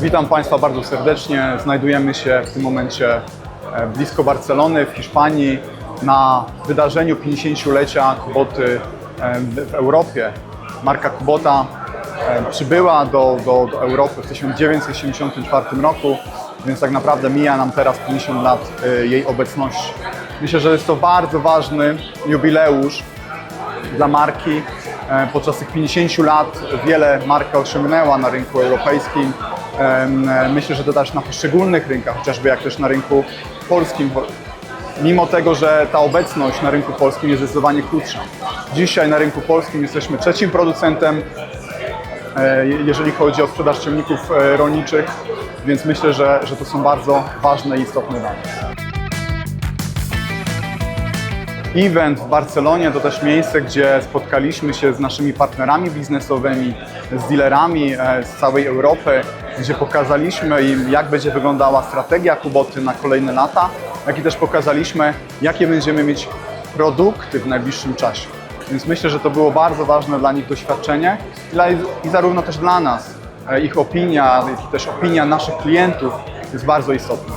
Witam Państwa bardzo serdecznie. Znajdujemy się w tym momencie e, blisko Barcelony w Hiszpanii na wydarzeniu 50-lecia Kuboty e, w Europie. Marka Kubota e, przybyła do, do, do Europy w 1974 roku, więc tak naprawdę mija nam teraz 50 lat jej obecności. Myślę, że jest to bardzo ważny jubileusz dla marki. Podczas tych 50 lat wiele marka osiągnęła na rynku europejskim. E, Myślę, że to też na poszczególnych rynkach, chociażby jak też na rynku polskim. Mimo tego, że ta obecność na rynku polskim jest zdecydowanie krótsza. Dzisiaj na rynku polskim jesteśmy trzecim producentem, e, je- jeżeli chodzi o sprzedaż ciągników e, rolniczych, więc myślę, że, że to są bardzo ważne i istotne dane. Event w Barcelonie to też miejsce, gdzie spotkaliśmy się z naszymi partnerami biznesowymi, z dealerami z całej Europy, gdzie pokazaliśmy im, jak będzie wyglądała strategia Kuboty na kolejne lata, jak i też pokazaliśmy, jakie będziemy mieć produkty w najbliższym czasie. Więc myślę, że to było bardzo ważne dla nich doświadczenie i zarówno też dla nas. E, Ich opinia, jak i też opinia naszych klientów jest bardzo istotna.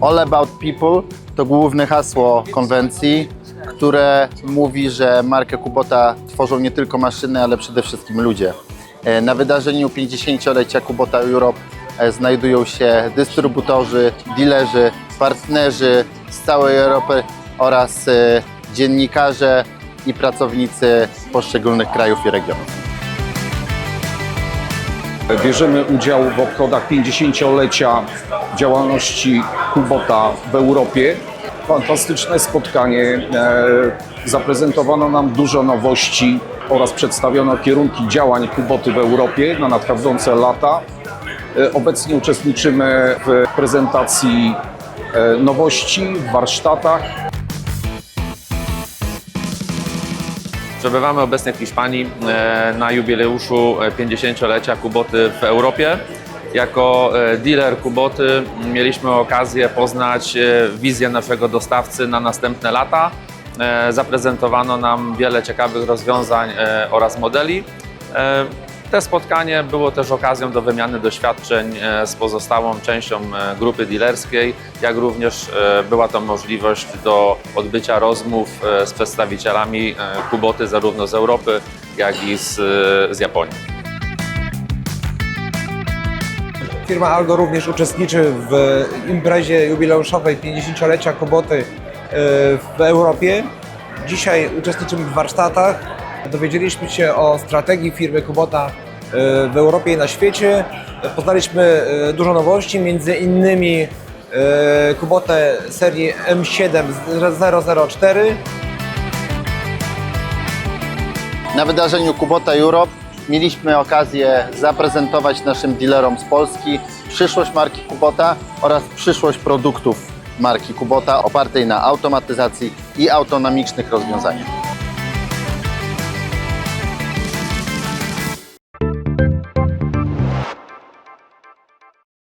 All About People to główne hasło konwencji, które mówi, że markę Kubota tworzą nie tylko maszyny, ale przede wszystkim ludzie. E, Na wydarzeniu 50-lecia Kubota Europe e, znajdują się dystrybutorzy, dilerzy, partnerzy z całej Europy oraz e, dziennikarze i pracownicy poszczególnych krajów i regionów. Bierzemy udział w obchodach 50-lecia działalności Kubota w Europie. Fantastyczne spotkanie. Zaprezentowano nam dużo nowości oraz przedstawiono kierunki działań Kuboty w Europie na nadchodzące lata. E, Obecnie uczestniczymy w prezentacji e, nowości w warsztatach. Przebywamy obecnie w Hiszpanii e, na jubileuszu e, 50-lecia Kuboty w Europie. Jako dealer Kuboty mieliśmy okazję poznać wizję naszego dostawcy na następne lata. E, Zaprezentowano nam wiele ciekawych rozwiązań e, oraz modeli. E, Te spotkanie było też okazją do wymiany doświadczeń z pozostałą częścią grupy dealerskiej, jak również była to możliwość do odbycia rozmów z przedstawicielami Kuboty zarówno z Europy, jak i z, z Japonii. Firma Algo również uczestniczy w imprezie jubileuszowej 50-lecia Kuboty w Europie. Dzisiaj uczestniczymy w warsztatach. Dowiedzieliśmy się o strategii firmy Kubota e, w Europie i na świecie. Poznaliśmy e, dużo nowości, między innymi e, Kubotę serii M7 004. Na wydarzeniu Kubota Europe mieliśmy okazję zaprezentować naszym dealerom z Polski przyszłość marki Kubota oraz przyszłość produktów marki Kubota opartej na automatyzacji i autonomicznych rozwiązaniach.